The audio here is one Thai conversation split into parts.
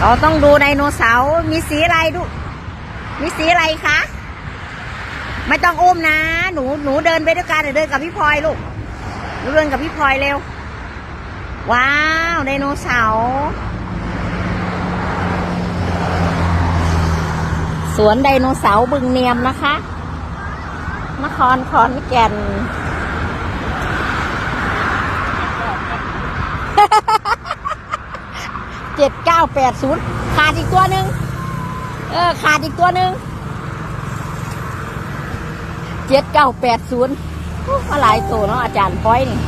เราต้องดูไดโนเสาร์มีสีอะไรดู มีสีอะไรคะ ไม่ต้องอุ้มนะ หนูหนูเดินไปด้วยกันเดินกับพี่พลอยลูกหนูเดินกับพี่พลอยเร็ว ว้าวไดโนเสาร์สวนไดโนเสาร์บึงเนียมนะคะ นครขอนแก่น เจ็ดเก้าแปดศูนย์ขาดอีกตัวหนึ่งเออขาดอีกตัวหนึ่งเจ็ดเก้าแปดศูนย์มาหลายตัวเนาะอาจารย์พ้อยนี่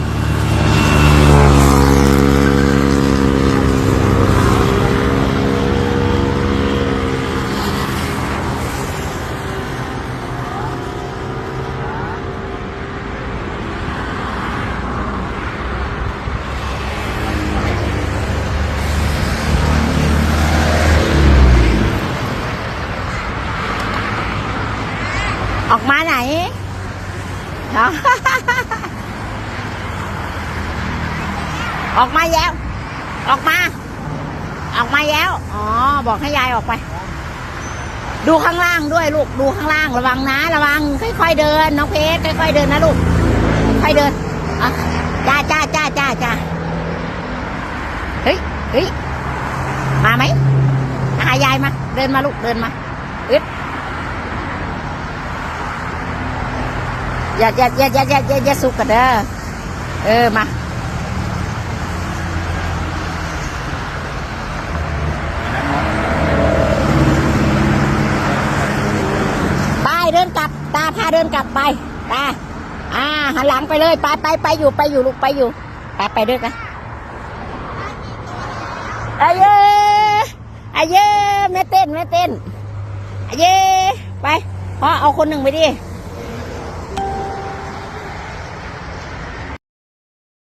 ออกมาไหนอออกมาแล้ว ออกมา ออกมาแล้ว อ๋อ บอกให้ยายออกไป ดูข้างล่างด้วยลูก ดูข้างล่างระวังนะ ระวัง ค่อยๆเดินน้องเพชรค่อยๆเดินนะลูก ค่อยเดินอะจ้าจ้าจ้าจ้าจ้าเฮ้ยเฮ้ยมาไหมหายายมา เดินมาลูก เดินมาอึด อย่าอย่าอย่าอย่าอย่าอย่าอย่าสุกกันเด้อเออมาไปเดินกลับ ตาพาเดินกลับไปตาอ่าหันหลังไปเลยไปไปไปอยู่ไปอยู่ลูกไปอยู่ไปไปด้วยกันอาเยอาเยแม่เต้นแม่เต้นอาเยไปพ่อเอาคนหนึ่งไปดิ